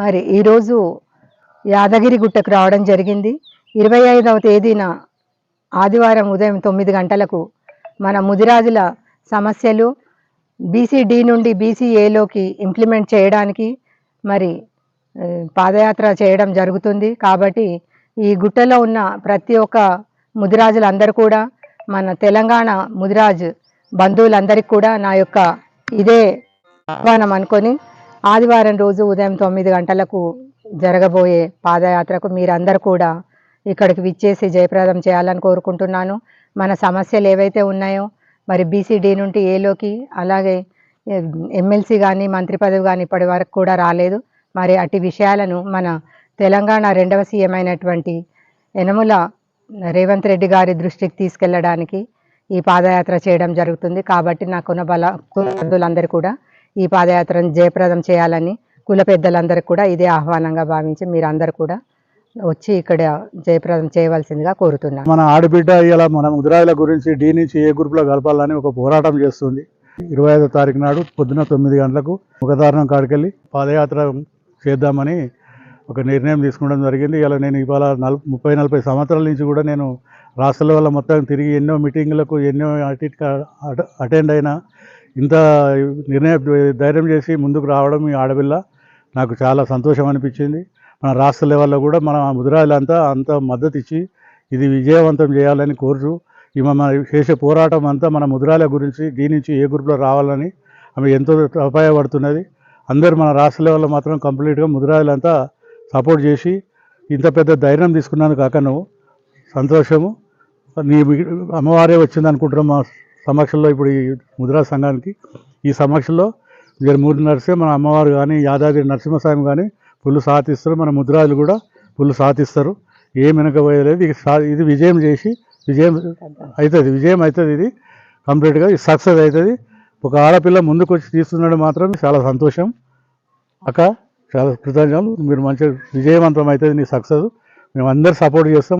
మరి ఈరోజు యాదగిరి గుట్టకు రావడం జరిగింది. ఇరవై ఐదవ తేదీన ఆదివారం ఉదయం తొమ్మిది గంటలకు మన ముదిరాజుల సమస్యలు బీసీడి నుండి బీసీఏలోకి ఇంప్లిమెంట్ చేయడానికి మరి పాదయాత్ర చేయడం జరుగుతుంది. కాబట్టి ఈ గుట్టలో ఉన్న ప్రతి ఒక్క ముదిరాజులందరూ కూడా మన తెలంగాణ ముదిరాజ్ బంధువులందరికీ కూడా నా యొక్క ఇదే ఆహ్వానం అనుకొని ఆదివారం రోజు ఉదయం తొమ్మిది గంటలకు జరగబోయే పాదయాత్రకు మీరందరూ కూడా ఇక్కడికి విచ్చేసి జయప్రదం చేయాలని కోరుకుంటున్నాను. మన సమస్యలు ఏవైతే ఉన్నాయో మరి బీసీడీ నుండి ఏలోకి అలాగే ఎమ్మెల్సీ కానీ మంత్రి పదవి కానీ ఇప్పటి వరకు కూడా రాలేదు. మరి అట్టి విషయాలను మన తెలంగాణ రెండవ సీఎం అయినటువంటి యనముల రేవంత్ రెడ్డి గారి దృష్టికి తీసుకెళ్ళడానికి ఈ పాదయాత్ర చేయడం జరుగుతుంది. కాబట్టి నాకున్న బల కుందులందరూ కూడా ఈ పాదయాత్రను జయప్రదం చేయాలని కుల పెద్దలందరికీ కూడా ఇదే ఆహ్వానంగా భావించి మీరందరూ కూడా వచ్చి ఇక్కడ జయప్రదం చేయవలసిందిగా కోరుతున్నాను మన ఆడబిడ్డ ఇలా మన ముద్రాయిల గురించి డీ నుంచి ఏ గ్రూప్లో కలపాలని ఒక పోరాటం చేస్తుంది. ఇరవై ఐదో తారీఖు నాడు పొద్దున తొమ్మిది గంటలకు ముఖదారణం కాడికెళ్ళి పాదయాత్ర చేద్దామని ఒక నిర్ణయం తీసుకోవడం జరిగింది. ఇలా నేను ఇవాళ ముప్పై నలభై సంవత్సరాల నుంచి కూడా నేను రాష్ట్రాల వల్ల మొత్తం తిరిగి ఎన్నో మీటింగ్లకు ఎన్నో అటెండ్ అయినా ఇంత నిర్ణయం ధైర్యం చేసి ముందుకు రావడం ఈ ఆడపిల్ల నాకు చాలా సంతోషం అనిపించింది. మన రాష్ట్ర లెవెల్లో కూడా మన ముదిరాజులంతా అంత మద్దతు ఇచ్చి ఇది విజయవంతం చేయాలని కోరుచు ఈ మన చేసే పోరాటం అంతా మన ముదిరాల గురించి దీని నుంచి ఏ గ్రూప్లో రావాలని ఆమె ఎంతో అపాయపడుతున్నది. అందరూ మన రాష్ట్ర లెవెల్లో మాత్రం కంప్లీట్గా ముదిరాజులంతా సపోర్ట్ చేసి ఇంత పెద్ద ధైర్యం తీసుకున్నాను కాక నువ్వు సంతోషము. నీ అమ్మవారే వచ్చింది అనుకుంటున్నాం మా సమక్షంలో ఇప్పుడు ఈ ముద్రా సంఘానికి ఈ సమక్షంలో మీరు మూడు నర్సే మన అమ్మవారు కానీ యాదాద్రి నరసింహస్వామి కానీ ఫుల్ సాధిస్తారు. మన ముద్రాలు కూడా పుల్లు సాధిస్తారు. ఏం వెనకపోయలేదు ఇది ఇది విజయం చేసి విజయం అవుతుంది విజయం అవుతుంది ఇది. కంప్లీట్గా ఇది సక్సెస్ అవుతుంది ఒక ఆడపిల్ల ముందుకు వచ్చి తీస్తున్నాడు మాత్రం చాలా సంతోషం. అక్క చాలా కృతజ్ఞతలు. మీరు మంచిగా విజయవంతం అవుతుంది నీ సక్సెస్. మేము అందరు సపోర్ట్ చేస్తాం.